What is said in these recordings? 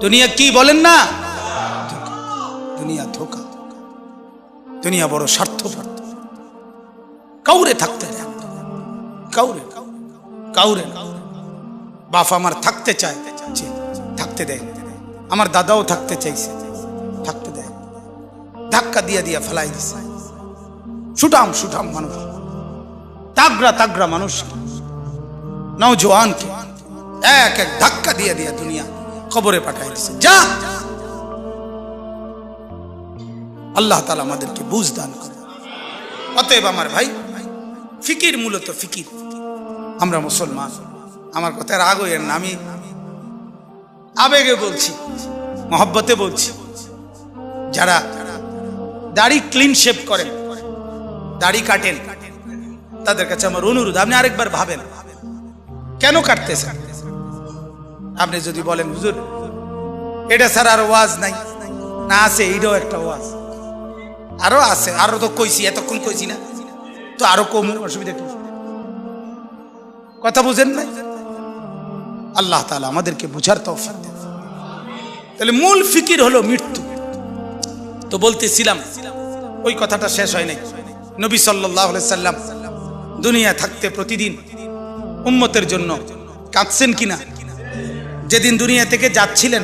দুনিয়া কি বলেন না? দুনিয়া ধোকা। দুনিয়া বড় স্বার্থপর। কাউরে থাকতে কাউরে। কাউরে। বাপ আমার থাকতে চায়। থাকতে দেয়। আমার দাদাও থাকতে চাইছে। থাকতে দেয়। ধাক্কা দিয়া দিয়া ফেলাই দিছে। সুঠাম সুঠাম মানুষ। তাগড়া তাগড়া মানুষ। নওজোয়ানকে এক এক ধাক্কা দিয়ে দিয়ে দুনিয়া খবরে পাঠাই দিছে। যা। আল্লাহ তালা আমাদেরকে বুঝ দান অতএব আমার ভাই, ফিকির মূলত ফিকির। আমরা মুসলমান। আমার কথা রাগ হইয়েন না আমি আবেগে বলছি, মহব্বতে বলছি। যারা দাড়ি ক্লিন শেভ করেন, দাড়ি কাটেন, তাদের কাছে আমার অনুরোধ, আপনি আরেকবার ভাবেন। কেন কাটতেছেন? আপনি যদি বলেন, হুজুর, এটা ছাড়া আর ওয়াজ নাই। না আছে, এইটাও একটা ওয়াজ। আরও আছে, আরও তো কইছি, এতক্ষণ কইছি না। তো আরও কম অসুবিধা কি? কথা বুঝেন নাই? আল্লাহ তাআলা আমাদেরকে বুঝার তৌফিক দেন। তাহলে মূল ফিকির হলো মৃত্যু। তো বলতেছিলাম, ওই কথাটা শেষ হয় নাই। নবী সাল্লাহ সাল্লাম দুনিয়া থাকতে প্রতিদিন উম্মতের জন্য কাঁদছেন কিনা? যেদিন দুনিয়া থেকে যাচ্ছিলেন,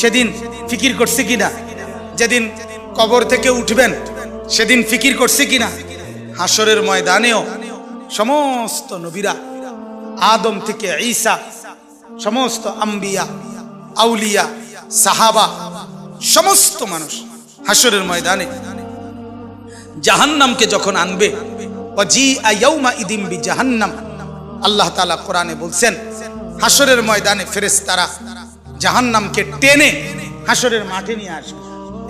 সেদিন ফিকির করছে কিনা? যেদিন কবর থেকে উঠবেন, সেদিন ফিকির করছে কিনা? হাসরের ময়দানেও সমস্ত নবীরা, আদম থেকে ঈসা, সমস্ত আম্বিয়া, আউলিয়া, সাহাবা, সমস্ত মানুষ হাসরের ময়দানে জাহান্নামকে যখন আনবে বি জাহান্নাম আল্লাহ তাআলা কোরআনে বলছেন হাসরের ময়দানে ফেরেশতারা জাহান্নামকে টেনে হাসরের মাঠে নিয়ে আসবে।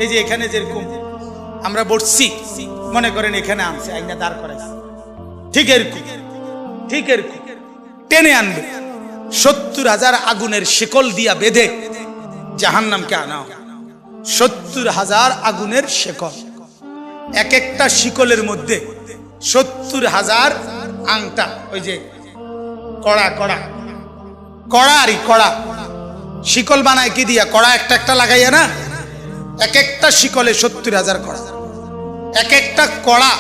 এই যে এখানে যেরকম আমরা বসছি, মনে করেন এখানে আনছে আইনা দাঁড় করাইছে। ঠিক এরকম ঠিক এরকম। টেনে আনবে। সত্তর হাজার আগুনের শিকল দিয়া বেঁধে জাহান্নামকে আনা সত্তর হাজার আগুনের শেকল। এক একটা শিকলের মধ্যে সত্তর হাজার আংটা, ওই যে কড়া কড়া। কড়া আরই কড়া। শিকল বানায় কি দিয়া? কড়া একটা একটা লাগাইয়া না? এক একটা শিকলে সত্তর হাজার কড়া। এক একটা কড়া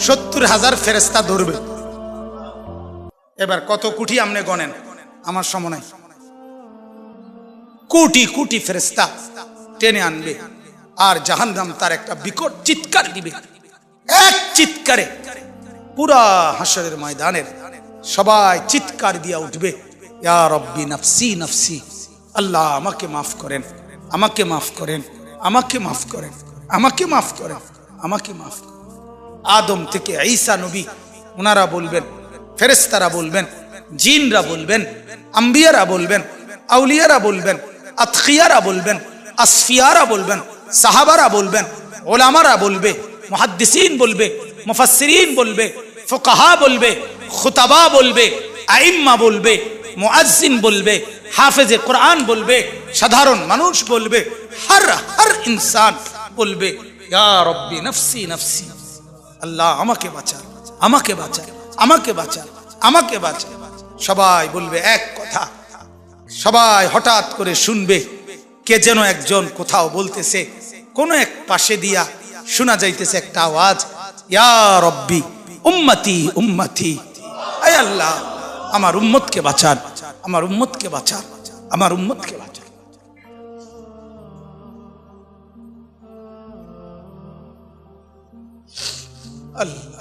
সত্তর হাজার ফেরেস্তা ধরবে। এবার কত কুটি আমনে গনেন আমার সময় কোটি কোটি ফেরেস্তা টেনে আনবে। আর জাহান্নাম তার একটা বিকট চিৎকার দিবে। এক চিৎকারে পুরা হাসরের ময়দানের সবাই চিৎকার দিয়া উঠবে। ইয়া রব্বি নফসি নফসি আল্লাহ আমাকে মাফ করেন। আমাকে মাফ করেন। আমাকে মাফ করেন। আমাকে মাফ করেন। আমাকে মাফ করেন। আদম থেকে ঈসা নবী ওনারা বলবেন ফেরেস্তারা বলবেন, জিনরা বলবেন, আম্বিয়ারা বলবেন, আউলিয়ারা বলবেন, আতখিয়ারা বলবেন, আসফিয়ারা বলবেন, সাহাবারা বলবেন, ওলামারা বলবে, মুহাদ্দিসিন বলবে, মুফাসসিরিন বলবে, ফুকাহা বলবে, খুতাবা বলবে, আইম্মা বলবে মুআজ্জিন বলবে, হাফেজে কোরআন বলবে, সাধারণ মানুষ বলবে, হর হর ইনসান বলবে, ইয়া রব্বি নফসি নফসি। আল্লাহ আমাকে বাঁচান আমাকে বাঁচান আমাকে বাঁচান আমাকে বাঁচান। সবাই বলবে এক কথা, সবাই হঠাৎ করে শুনবে, কে যেন একজন কোথাও বলতেছে, কোন এক পাশে দিয়া শোনা যাইতেছে একটা আওয়াজ, ইয়া রব্বি, উম্মতি উম্মতি, আয় আল্লাহ। আমার উম্মতকে বাঁচান আমার উম্মতকে বাঁচান আমার উম্মতকে বাঁচান আল্লাহ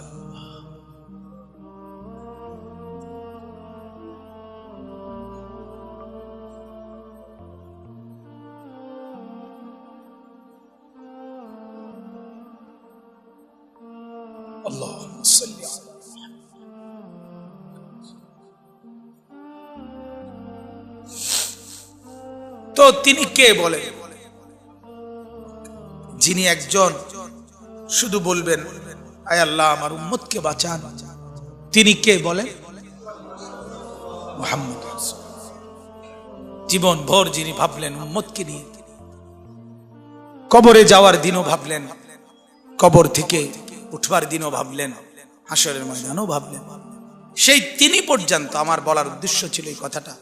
اللهم صل على তো তিনি কে বলেন যিনি একজন শুধু বলবেন, আয় আল্লাহ, আমার উম্মতকে বাঁচান। তিনি কে বলেন মোহাম্মদ জীবন ভর যিনি ভাবলেন উম্মতকে নিয়ে, কবরে যাওয়ার দিনও ভাবলেন, কবর থেকে উঠবার দিনও ভাবলেন হাসরের ময়দানও ভাবলেন। সেই তিনি পর্যন্ত, আমার বলার উদ্দেশ্য ছিল এই কথাটা,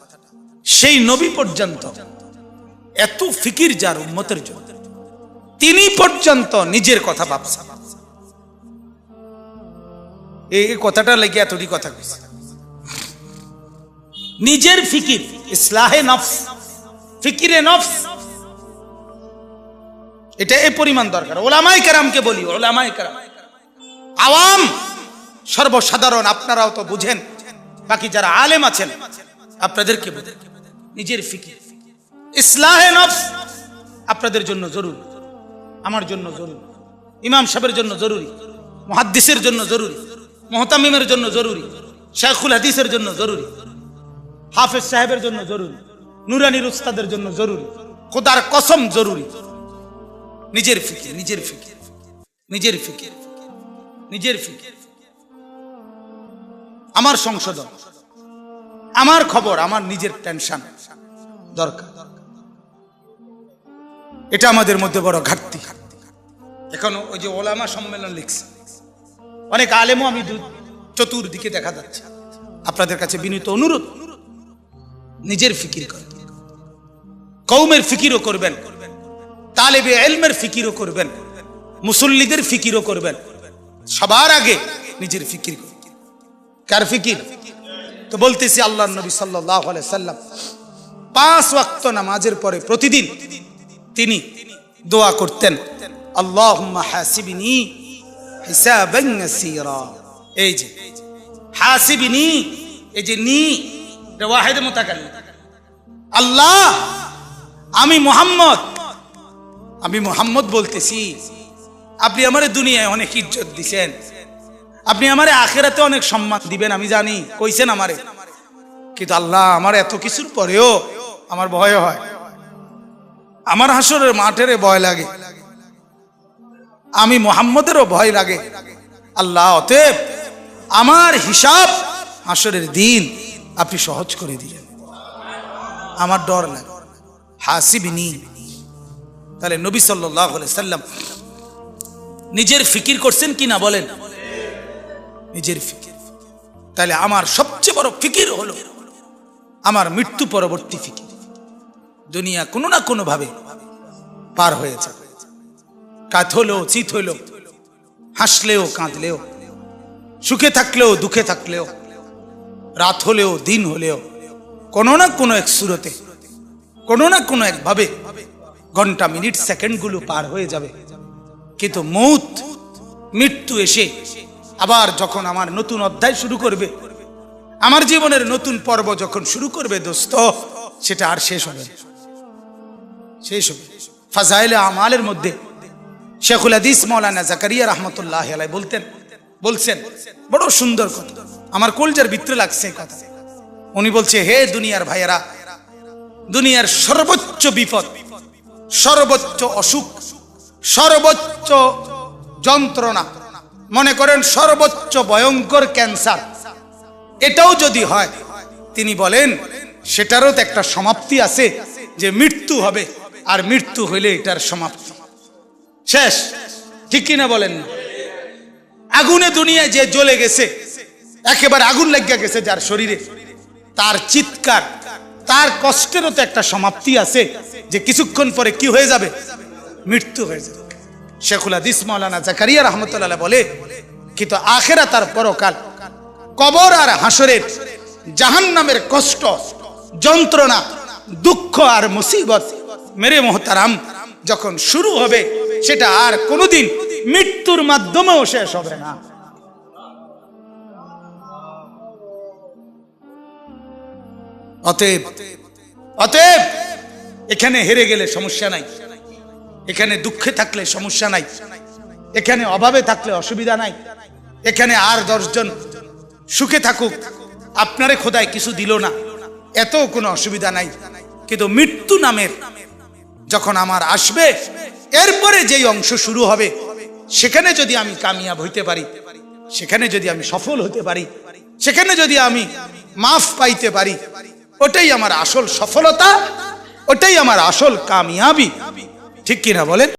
সেই নবী পর্যন্ত এত ফিকির যার উম্মতের জন্য। তিনি পর্যন্ত নিজের কথা ভাবছেন। এই কথাটা লেগে এতটি কথা নিজের ফিকির, ইসলাহে নফস, ফিকিরে নফস, এটা এই পরিমাণ দরকার। ওলামাই কারামকে বলি ওলামাই কারাম। আওয়াম সর্বসাধারণ, আপনারাও তো বুঝেন। বাকি যারা আলেম আছেন, আপনাদেরকে নিজের ফিকির। ইসলাহে আপনাদের জন্য জরুরি, আমার জন্য জরুরি, ইমাম সাহেবের জন্য জরুরি, মহাদ্দিসের জন্য জরুরি, মোহতামিমের জন্য জরুরি শেখুল হাদিসের জন্য জরুরি, হাফেজ সাহেবের জন্য জরুরি, নুরানির উস্তাদের জন্য জরুরি, খোদার কসম জরুরি। নিজের ফিকির নিজের ফিকির নিজের ফিকির নিজের ফিকির আমার সংশোধন, আমার খবর, আমার নিজের টেনশন দরকার। এটা আমাদের মধ্যে বড় ঘাটতি। এখন ওই যে ওলামা সম্মেলন লিখছে। অনেক আলেমও আমি চতুর্দিকে দেখা যাচ্ছে। আপনাদের কাছে বিনীত অনুরোধ, নিজের ফিকির করেন। কৌমের ফিকিরও করবেন, তালেবে এলমের ফিকিরও করবেন, মুসল্লিদের ফিকিরও করবেন। সবার আগে নিজের ফিকির করবেন। কার ফিকির? তো বলতেছি আল্লাহ নবী সাল্লাহ সাল্লাম, পাঁচ ওয়াক্ত নামাজের পরে প্রতিদিন তিনি দোয়া করতেন আল্লাহ হাসিবিনি। এই যে, হাসিবিনি, এই যে নি ওয়াহিদ আল্লাহ, আমি মোহাম্মদ। আমি মোহাম্মদ বলতেছি। আপনি আমার দুনিয়ায় অনেক ইজ্জত দিছেন। আপনি আমার আখেরাতে অনেক সম্মান দিবেন, আমি জানি, কইছেন আমারে। কিন্তু আল্লাহ আমার এত কিছুর পরেও আমার ভয় হয়। আমার হাসরের মাঠের ভয় লাগে। আমি মোহাম্মদেরও ভয় লাগে। আল্লাহ, অতএব আমার হিসাব হাসরের দিন আপনি সহজ করে দিলেন আমার ডর লাগে হাসিবিনি। তাহলে নবী সাল্লাহ সাল্লাম নিজের ফিকির করছেন কি না বলেন? নিজের ফিকির। তাহলে আমার সবচেয়ে বড় ফিকির হলো আমার মৃত্যু পরবর্তী ফিকির। দুনিয়া কোনো না কোনো ভাবে পার হয়ে যাবে কাত হলেও চিত হলেও হাসলেও, কাঁদলেও, সুখে থাকলেও, দুঃখে থাকলেও, রাত হলেও, দিন হলেও, কোনো না কোনো এক সুরতে, কোনো না কোনো একভাবে ঘণ্টা, মিনিট, সেকেন্ডগুলো পার হয়ে যাবে কিন্তু মৌত, মৃত্যু এসে আবার যখন আমার নতুন অধ্যায় শুরু করবে, আমার জীবনের নতুন পর্ব যখন শুরু করবে, দোস্ত, সেটা আর শেষ হবে না। শেষ হবে ফাজাইলে আমালের মধ্যে শেখুল হাদিস মৌলানা জাকারিয়া রহমতুল্লাহ আলাই বলতেন, বলছেন, বড় সুন্দর কথা। আমার কলজার ভিতরে লাগছে এই কথা। উনি বলছে, হে দুনিয়ার ভাইয়েরা, দুনিয়ার সর্বোচ্চ বিপদ, সর্বোচ্চ অসুখ, সর্বোচ্চ যন্ত্রণা, মনে করেন সর্বোচ্চ ভয়ঙ্কর ক্যান্সার। এটাও যদি হয়, তিনি বলেন, সেটারও তো একটা সমাপ্তি আছে যে মৃত্যু হবে। আর মৃত্যু হইলে এটার সমাপ্তি। শেষ। ঠিক কিনা বলেন না? আগুনে দুনিয়ায় যে জ্বলে গেছে, একেবারে আগুন লাগিয়া গেছে যার শরীরে, তার চিৎকার, তার কষ্টেরও তো একটা সমাপ্তি আছে যে কিছুক্ষণ পরে কি হয়ে যাবে? মৃত্যু হয়ে যাবে। শেখুল হাদিস জাকারিয়া রহমতুল্লাহ বলে, কিন্তু আখেরা তার পরকাল, কবর আর হাসরের জাহান নামের কষ্ট, যন্ত্রণা, দুঃখ আর মুসিবত মেরে মোহতারাম, যখন শুরু হবে, সেটা আর কোনোদিন মৃত্যুর মাধ্যমেও শেষ হবে না। অতএব অতএব, এখানে হেরে গেলে সমস্যা নাই। এখানে দুঃখে থাকলে সমস্যা নাই। এখানে অভাবে থাকলে অসুবিধা নাই। এখানে আর দশজন সুখে থাকুক, আপনারে খোদায় কিছু দিল না। এত কোনো অসুবিধা নাই। কিন্তু মৃত্যু নামের যখন আমার আসবে, এরপরে যেই অংশ শুরু হবে, সেখানে যদি আমি কামিয়াব হইতে পারি, সেখানে যদি আমি সফল হতে পারি, সেখানে যদি আমি মাফ পাইতে পারি, ওটাই আমার আসল সফলতা, ওটাই আমার আসল কামিয়াবি। ঠিক কিনা বলেন?